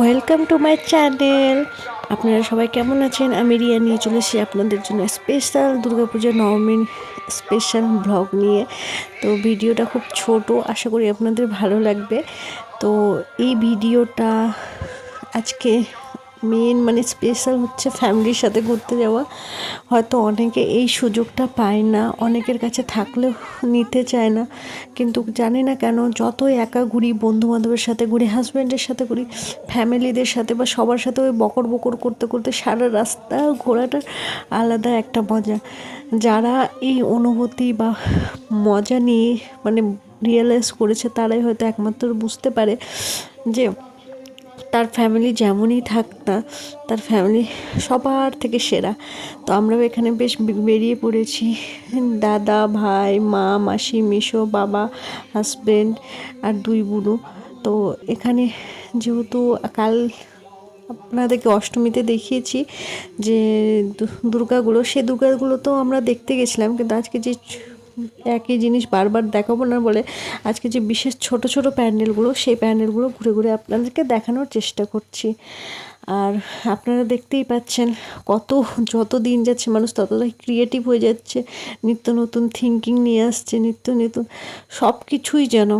Welcome to my channel আপনারা সবাই কেমন আছেন? আমি রিয়া নিয়ে চলে এসেছি আপনাদের জন্য স্পেশাল দুর্গাপুজোর নবমীর স্পেশাল ব্লগ নিয়ে। তো ভিডিওটা খুব ছোট, আশা করি আপনাদের ভালো লাগবে। তো এই ভিডিওটা আজকে মেন মানে স্পেশাল হচ্ছে ফ্যামিলির সাথে ঘুরতে যাওয়া। হয়তো অনেকে এই সুযোগটা পায় না, অনেকের কাছে থাকলেও নিতে চায় না। কিন্তু জানি না কেন, যতই একা ঘুরি বন্ধু বান্ধবের সাথে ঘুরি হাজব্যান্ডের সাথে ঘুরি ফ্যামিলিদের সাথে বা সবার সাথে ওই বকর বকর করতে করতে সারা রাস্তা ঘোরাটার আলাদা একটা মজা। যারা এই অনুভূতি বা মজা নিয়ে মানে রিয়েলাইজ করেছে, তারাই হয়তো একমাত্র বুঝতে পারে যে তার ফ্যামিলি যেমনই থাক না, তার ফ্যামিলি সবার থেকে সেরা। তো আমরাও এখানে বেশ বেরিয়ে পড়েছি। দাদা, ভাই, মা, মাসি, মিশো, বাবা হাজবেন্ড আর দুই বুড়ো তো এখানে যেহেতু কাল আপনাদেরকে অষ্টমীতে দেখিয়েছি যে দুর্গাগুলো, সে দুর্গাগুলো তো আমরা দেখতে গেছিলাম, কিন্তু আজকে যে একই জিনিস বারবার দেখাবো না বলে আজকে যে বিশেষ ছোট ছোট প্যান্ডেলগুলো, সেই প্যান্ডেলগুলো ঘুরে ঘুরে আপনাদেরকে দেখানোর চেষ্টা করছি। আর আপনারা দেখতেই পাচ্ছেন কত, যত দিন যাচ্ছে মানুষ ততটাই ক্রিয়েটিভ হয়ে যাচ্ছে। নিত্য নতুন থিঙ্কিং নিয়ে আসছে, নিত্য নতুন সব কিছুই যেন।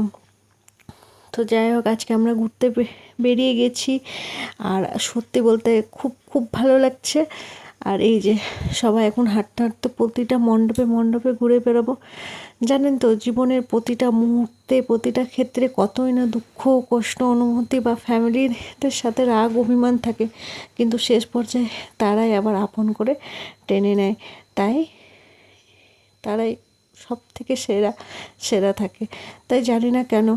তো যাই হোক, আজকে আমরা ঘুরতে বেরিয়ে গেছি। আর সত্যি বলতে খুব খুব ভালো লাগছে। আর এই যে সবাই এখন হাঁটতে হাঁটতে প্রতিটা মণ্ডপে মণ্ডপে ঘুরে বেরোবো জানেন তো, জীবনের প্রতিটা মুহূর্তে, প্রতিটা ক্ষেত্রে কতই না দুঃখ, কষ্ট, অনুভূতি বা ফ্যামিলিদের সাথে রাগ, অভিমান থাকে। কিন্তু শেষ পর্যায়ে তারাই আবার আপন করে টেনে নেয়। তাই তারাই সব থেকে সেরা সেরা থাকে। তাই জানি না কেন,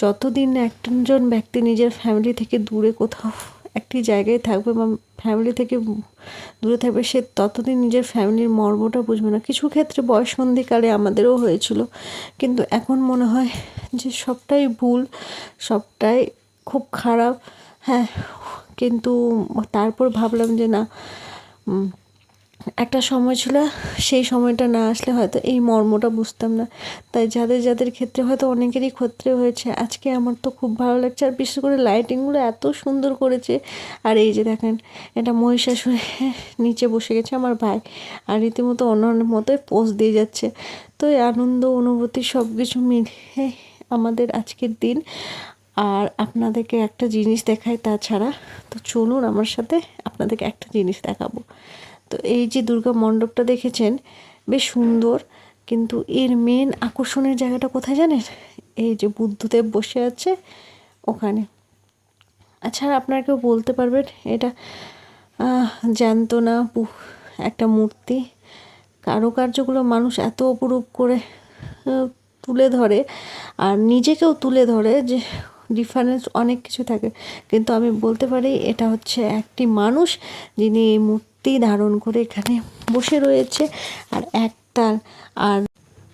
যতদিন একজন ব্যক্তি নিজের ফ্যামিলি থেকে দূরে কোথাও একটি জায়গায় থাকবে বা ফ্যামিলি থেকে দূরে থাকবে, সে ততদিন নিজের ফ্যামিলির মর্মটা বুঝবে না। কিছু ক্ষেত্রে বয়সন্ধিকালে আমাদেরও হয়েছিল। কিন্তু এখন মনে হয় যে সবটাই ভুল, সবটাই খুব খারাপ। হ্যাঁ কিন্তু তারপর ভাবলাম যে না একটা সময় ছিল, সেই সময়টা না আসলে হয়তো এই মর্মটা বুঝতাম না। তাই যাদের যাদের ক্ষেত্রে হয়তো অনেকেরই ক্ষেত্রে হয়েছে, আজকে আমার তো খুব ভালো লাগছে। আর বিশেষ করে লাইটিংগুলো এত সুন্দর করেছে। আর এই যে দেখেন এটা মহিষাসুরে নিচে বসে গেছে আমার ভাই। আর রীতিমতো অন্যান্য মতোই পোজ দিয়ে যাচ্ছে। তো এই আনন্দ, অনুভূতি সব কিছু মিলিয়ে আমাদের আজকের দিন। আর আপনাদেরকে একটা জিনিস দেখাই, তাছাড়া তো চলুন আমার সাথে আপনাদেরকে একটা জিনিস দেখাবো। তো এই যে দুর্গা মণ্ডপটা দেখেছেন বেশ সুন্দর। কিন্তু এর মেন আকর্ষণের জায়গাটা কোথায় জানেন? এই যে বুদ্ধদেব বসে আছে ওখানে। আচ্ছা আপনারা কেউ বলতে পারবেন? এটা আহ, জ্যান্ত না? একটা মূর্তি। কারুকার্যগুলো মানুষ এত অপরূপ করে তুলে ধরে। আর নিজেকেও তুলে ধরে যে ডিফারেন্স অনেক কিছু থাকে। কিন্তু আমি বলতে পারি, এটা হচ্ছে একটি মানুষ যিনি এই মূর্তি ধারণ করে এখানে বসে রয়েছে আর একতাল আর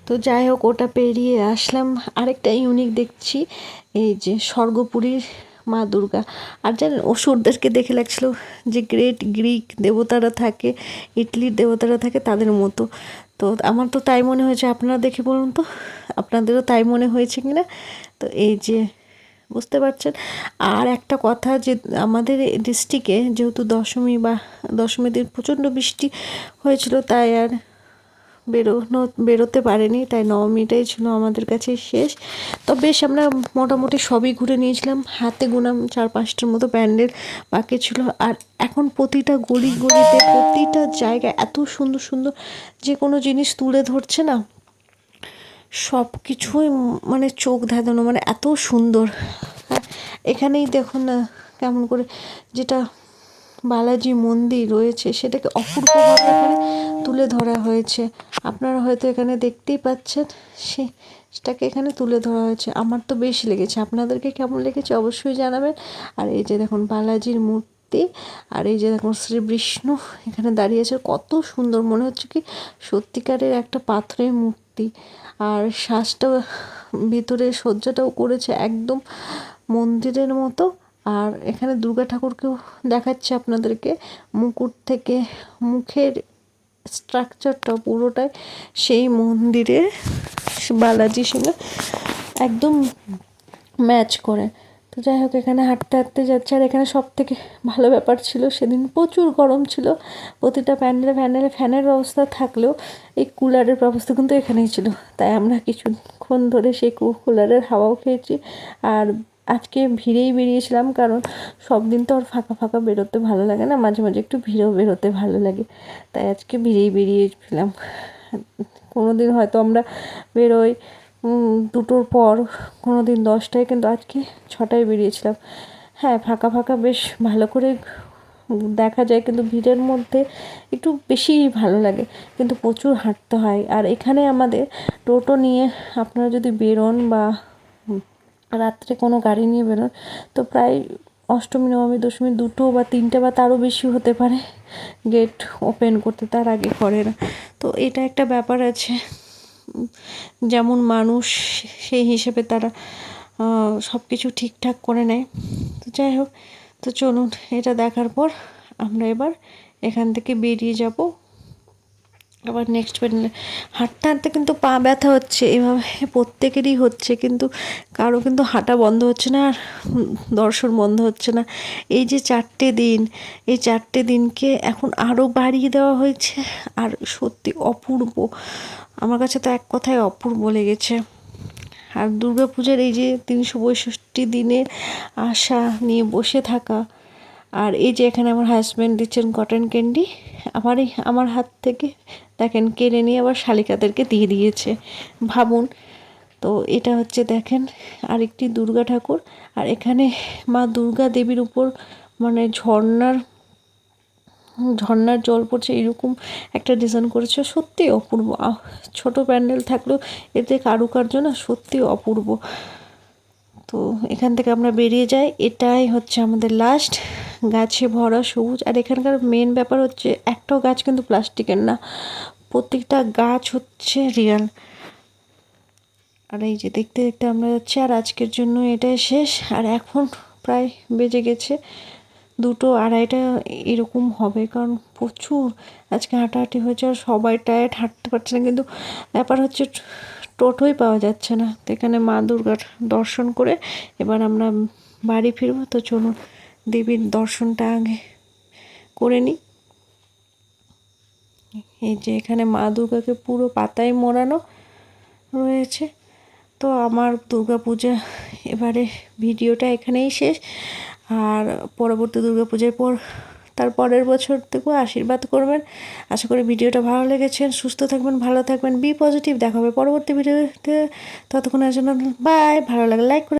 তো যাই হোক, ওটা পেরিয়ে আসলাম। আরেকটা ইউনিক দেখছি, এই যে স্বর্গপুরীর মা দুর্গা। আর জানেন, অসুরদেরকে দেখে লাগছিল যে গ্রেট গ্রিক দেবতারা থাকে, ইটলির দেবতারা থাকে তাদের মতো। তো আমার তো তাই মনে হয়েছে, আপনারা দেখে বলুন তো, আপনাদেরও তাই মনে হয়েছে কিনা? তো এই যে বুঝতে পারছেন? আর একটা কথা যে আমাদের ডিস্ট্রিক্টে যেহেতু দশমী বা দশমীর দিন প্রচণ্ড বৃষ্টি হয়েছিল, তাই আর বেরোনো, বেরোতে পারেনি। তাই নবমীটাই ছিল আমাদের কাছে শেষ। তো বেশ আমরা মোটামুটি সবই ঘুরে নিয়েছিলাম। হাতে গোনাম চার পাঁচটার মতো প্যান্ডেল বাকি ছিল। আর এখন প্রতিটা গলি গলিতে, প্রতিটা জায়গায় এত সুন্দর সুন্দর যে কোনো জিনিস তুলে ধরছে না সব কিছুই মানে চোখ ধাঁধানো মানে এত সুন্দর। এখানেই দেখুন না কেমন করে যেটা বালাজি মন্দির রয়েছে, সেটাকে অপূর্বভাবে তুলে ধরা হয়েছে। আপনারা হয়তো এখানে দেখতেই পাচ্ছেন, সে সেটাকে এখানে তুলে ধরা হয়েছে। আমার তো বেশ লেগেছে। আপনাদেরকে কেমন লেগেছে অবশ্যই জানাবেন। আর এই যে দেখুন, বালাজির মূর্তি, আর এই যে দেখুন, শ্রী বিষ্ণু এখানে দাঁড়িয়ে আছে। কত সুন্দর, মনে হচ্ছে কি সত্যিকারের একটা পাথরের মূর্তি। আর শ্বাসটা ভিতরে শয্যাটাও করেছে একদম মন্দিরের মতো। আর এখানে দুর্গা ঠাকুরকেও দেখাচ্ছে আপনাদেরকে। মুকুট থেকে মুখের স্ট্রাকচারটা পুরোটাই সেই মন্দিরে বালাজি সঙ্গে একদম ম্যাচ করে। যাই হোক, এখানে হাঁটতে হাঁটতে যাচ্ছে। আর এখানে সব থেকে ভালো ব্যাপার ছিল, সেদিন প্রচুর গরম ছিল। প্রতিটা প্যান্ডেলে প্যান্ডেলে ফ্যানের ব্যবস্থা থাকলেও এই কুলারের ব্যবস্থা কিন্তু এখানেই ছিল। তাই আমরা কিছুক্ষণ ধরে সেই কুলারের হাওয়াও খেয়েছি। আর আজকে ভিড়েই বেরিয়েছিলাম, কারণ সব দিন তো আর ফাঁকা ফাঁকা বেরোতে ভালো লাগে না। মাঝে মাঝে একটু ভিড়েও বেরোতে ভালো লাগে। তাই আজকে ভিড়েই বেরিয়েছিলাম। কোনো দিন হয়তো আমরা বেরোই দুটোর পর কোনো দিন দশটায় কিন্তু আজকে ছটায় বেরিয়েছিলাম। হ্যাঁ ফাঁকা ফাঁকা বেশ ভালো করে দেখা যায়, কিন্তু ভিড়ের মধ্যে একটু বেশি ভালো লাগে। কিন্তু প্রচুর হাঁটতে হয়। আর এখানে আমাদের টোটো নিয়ে আপনারা যদি বেরোন বা রাত্রে কোনো গাড়ি নিয়ে বেরোন, তো প্রায় অষ্টমী, নবমী, দশমী দুটো বা তিনটে বা তারও বেশি হতে পারে। গেট ওপেন করতে, তার আগে করে না। তো এটা একটা ব্যাপার আছে। যেমন মানুষ সেই হিসেবে তারা সব কিছু ঠিকঠাক করে নেয়। তো যাই হোক, তো চলুন, এটা দেখার পর আমরা এবার এখান থেকে বেরিয়ে যাব। আবার নেক্সট প্যান্ডেলে হাঁটতে হাঁটতে কিন্তু পা ব্যথা হচ্ছে, এভাবে প্রত্যেকেরই হচ্ছে কিন্তু কারও কিন্তু হাঁটা বন্ধ হচ্ছে না আর দর্শন বন্ধ হচ্ছে না। এই যে চারটে দিন, এই চারটে দিনকে এখন আরও বাড়িয়ে দেওয়া হয়েছে আর সত্যি অপূর্ব। আমার কাছে তো এক কথায় অপূর্ব লেগেছে। আর দুর্গাপূজার এই যে তিনশো পঁয়ষট্টি দিনের আশা নিয়ে বসে থাকা আর এই যে এখানে আমার হাজব্যান্ড দিচ্ছেন কটন ক্যান্ডি আমার এই আমার হাত থেকে দেখেন কেড়ে নিয়ে আবার শালিকাদেরকে দিয়ে দিয়েছে। ভাবুন, তো এটা হচ্ছে দেখেন আরেকটি দুর্গা ঠাকুর, আর এখানে মা দুর্গা দেবীর উপর মানে ঝর্ণার ঝর্ণার জল পড়ছে, এরকম একটা ডিজাইন করেছে। সত্যি অপূর্ব। ছোট প্যান্ডেল থাকলেও এতে কারুকার্য না সত্যি অপূর্ব। তো এখান থেকে আমরা বেরিয়ে যাই। এটাই হচ্ছে আমাদের লাস্ট গাছে ভরা সবুজ, আর এখানকার মেন ব্যাপার হচ্ছে একটাও গাছ কিন্তু প্লাস্টিকের না। প্রত্যেকটা গাছ হচ্ছে রিয়াল আর এই যে দেখতে দেখতে আমরা যাচ্ছি, আর আজকের জন্য এটাই শেষ। আর এখন প্রায় বেজে গেছে, দুটো আড়াইটা এরকম হবে, কারণ প্রচুর আজকে হাঁটাহাঁটি হয়েছে, আর সবাই টায়ার্ড হাঁটতে পারছে না। কিন্তু ব্যাপার হচ্ছে টোটোই পাওয়া যাচ্ছে না। তো এখানে মা দুর্গার দর্শন করে এবার আমরা বাড়ি ফিরবো। তো চলুন। দেবীর দর্শনটা আগে করে নিই এই যে এখানে মা দুর্গাকে পুরো পাতায় মোড়ানো রয়েছে। তো আমার দুর্গা পূজা এবারে ভিডিওটা এখানেই শেষ। আর পরবর্তী দুর্গা পূজার পর, তার পরের বছর থেকেও আশীর্বাদ করবেন। আশা করি ভিডিওটা ভালো লেগেছে। সুস্থ থাকবেন, ভালো থাকবেন বি পজিটিভ দেখা হবে পরবর্তী ভিডিওতে। ততক্ষণের জন্য বাই ভালো লাগে লাইক করে